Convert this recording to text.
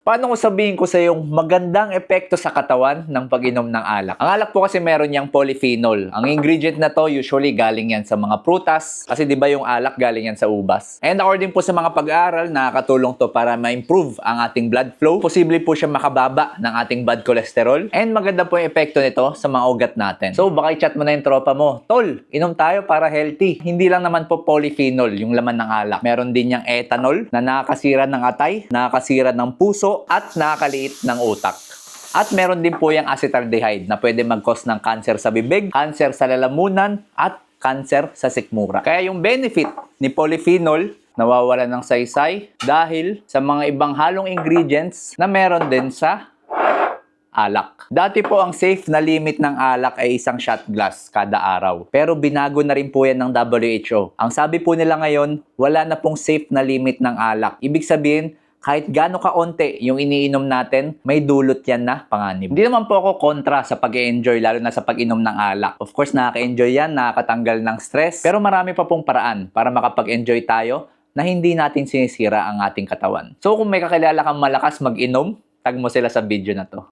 Paano ko sabihin ko sa yung magandang epekto sa katawan ng pag-inom ng alak? Ang alak po kasi meron niyang polyphenol. Ang ingredient na to usually galing yan sa mga prutas kasi di ba yung alak galing yan sa ubas. And according po sa mga pag-aaral, nakakatulong to para ma-improve ang ating blood flow. Posible po siya makababa ng ating bad cholesterol. And maganda po yung epekto nito sa mga ugat natin. So baka i-chat mo na yung tropa mo, Tol, inom tayo para healthy. Hindi lang naman po polyphenol yung laman ng alak. Meron din yung ethanol na nakakasira ng atay, nakakasira ng puso, at nakakaliit ng utak. At meron din po yung acetaldehyde na pwede mag-cause ng cancer sa bibig, cancer sa lalamunan, at cancer sa sikmura. Kaya yung benefit ni polyphenol nawawala ng saysay dahil sa mga ibang halong ingredients na meron din sa alak. Dati po ang safe na limit ng alak ay isang shot glass kada araw. Pero binago na rin po yan ng WHO. Ang sabi po nila ngayon, wala na pong safe na limit ng alak. Ibig sabihin, kahit gaano kaonte yung iniinom natin, may dulot yan na panganib. Hindi naman po ako kontra sa pag-enjoy, lalo na sa pag-inom ng alak. Of course, nakaka-enjoy yan, nakakatanggal ng stress. Pero marami pa pong paraan para makapag-enjoy tayo na hindi natin sinisira ang ating katawan. So kung may kakilala kang malakas mag-inom, tag mo sila sa video na to.